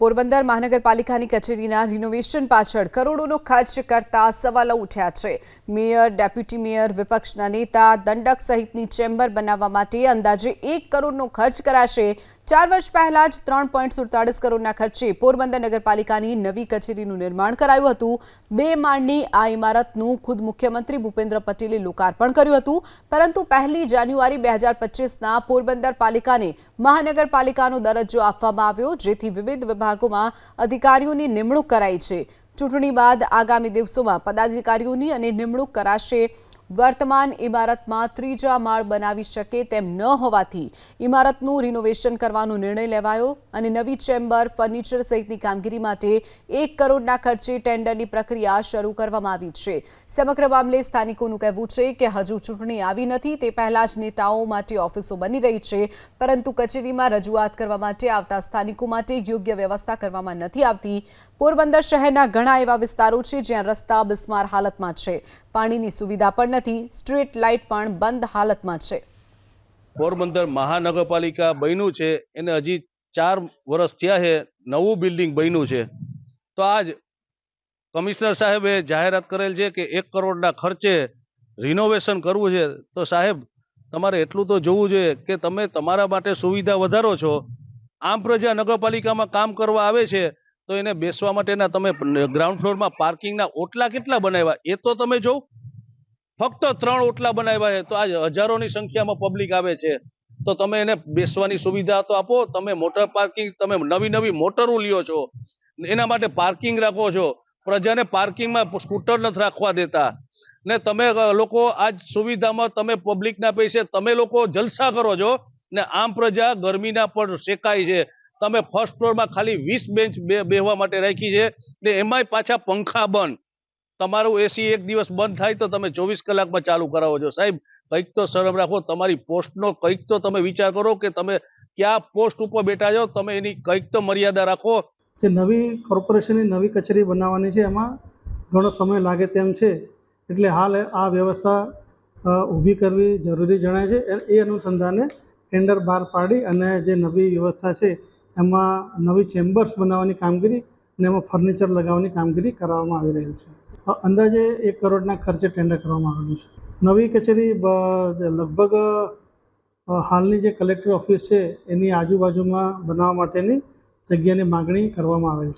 પોરબંદર મહાનગરપાલિકાની કચેરીના રિનોવેશન પાછળ કરોડોનો ખર્ચ કરતા સવાલો ઉઠ્યા છે. મેયર, ડેપ્યુટી મેયર, વિપક્ષના નેતા, દંડક સહિતની ચેમ્બર બનાવવા માટે અંદાજે એક કરોડનો ખર્ચ કરાશે ચાર વર્ષ પહેલા જ ત્રણ પોઈન્ટ સુડતાળીસ કરોડના ખર્ચે પોરબંદર નગરપાલિકાની નવી કચેરીનું નિર્માણ કરાયું હતું. બે માળની આ ઇમારતનું ખુદ મુખ્યમંત્રી ભૂપેન્દ્ર પટેલે લોકાર્પણ કર્યું હતું. પરંતુ પહેલી જાન્યુઆરી બે હજાર પચીસના પોરબંદર પાલિકાને મહાનગરપાલિકાનો દરજ્જો આપવામાં આવ્યો, જેથી વિવિધ વિભાગોમાં અધિકારીઓની નિમણૂક કરાઈ છે. ચૂંટણી બાદ આગામી દિવસોમાં પદાધિકારીઓની અને નિમણૂક કરાશે વર્તમાન ઇમારતમાં ત્રીજા માળ બનાવી શકે તેમ ન હોવાથી ઇમારતનું રિનોવેશન કરવાનો નિર્ણય લેવાયો અને નવી ચેમ્બર ફર્નિચર સહિતની કામગીરી માટે એક કરોડના ખર્ચે ટેન્ડરની પ્રક્રિયા શરૂ કરવામાં આવી છે. સમગ્ર મામલે સ્થાનિકોનું કહેવું છે કે હજુ ચૂંટણી આવી નથી, તે પહેલા જ નેતાઓ માટે ઓફિસો બની રહી છે, પરંતુ કચેરીમાં રજૂઆત કરવા માટે આવતા સ્થાનિકો માટે યોગ્ય વ્યવસ્થા કરવામાં નથી આવતી. પોરબંદર શહેરના ઘણા એવા વિસ્તારો છે જ્યાં રસ્તા બિસ્માર હાલતમાં છે. પાણીની સુવિધા પણ નથી. સ્ટ્રીટ લાઇટ પણ બંધ હાલતમાં છે. પોરબંદર મહાનગરપાલિકા બન્યું છે. એને હજી ચાર વર્ષ થયા છે. નવું બિલ્ડિંગ બન્યું છે. તો આજ કમિશનર સાહેબે જાહેરાત કરેલ છે કે એક કરોડના ખર્ચે રિનોવેશન કરવું છે. તો સાહેબ, તમારે એટલું તો જોવું જોઈએ કે તમે તમારા માટે સુવિધા વધારો છો. આમ પ્રજા નગરપાલિકામાં કામ કરવા આવે છે, તો એને બેસવા માટેના તમે ગ્રાઉન્ડ ફ્લોરમાં પાર્કિંગના ઓટલા કેટલા બનાવ્યા? એ તો તમે જોવ. ફક્ત ત્રણ ઓટલા બનાવ્યા છે. તો આજે હજારોની સંખ્યામાં પબ્લિક આવે છે. તો તમે એને બેસવાની સુવિધા તો આપો. તમે મોટર પાર્કિંગ, તમે નવી નવી મોટરો લ્યો છો. એના માટે પાર્કિંગ રાખો છો. પ્રજાને પાર્કિંગમાં સ્કૂટર નથી રાખવા દેતા. ને તમે લોકો આજ સુવિધામાં તમે પબ્લિકના પૈસે તમે લોકો જલસા કરો છો. ને આમ પ્રજા ગરમીના પણ શેકાય છે. તમે ફર્સ્ટ ફ્લોરમાં ખાલી વીસ બેન્ચ બેહવા માટે રાખી છે. ને એમાંય પાછા પંખા બંધ. તમારું એસી એક દિવસ બંધ થાય તો તમે ચોવીસ કલાકમાં ચાલુ કરાવો છો. સાહેબ, કંઈક તો શરમ રાખો, તમારી પોસ્ટનો કંઈક તો તમે વિચાર કરો કે તમે ક્યાં પોસ્ટ ઉપર બેઠા છો, તમે એની કંઈક તો મર્યાદા રાખો. જે નવી કોર્પોરેશનની નવી કચેરી બનાવવાની છે, એમાં ઘણો સમય લાગે તેમ છે. એટલે હાલ આ વ્યવસ્થા ઊભી કરવી જરૂરી જણાય છે. એ- અનુસંધાને ટેન્ડર બહાર પાડી અને જે નવી વ્યવસ્થા છે, એમાં નવી ચેમ્બર્સ બનાવવાની કામગીરી અને એમાં ફર્નિચર લગાવવાની કામગીરી કરવામાં આવી રહેલ છે. અંદાજે એક કરોડના ખર્ચે ટેન્ડર કરવામાં આવેલું છે. નવી કચેરી લગભગ હાલની જે કલેક્ટર ઓફિસ છે, એની આજુબાજુમાં બનાવવા માટેની જગ્યાની માગણી કરવામાં આવેલ છે.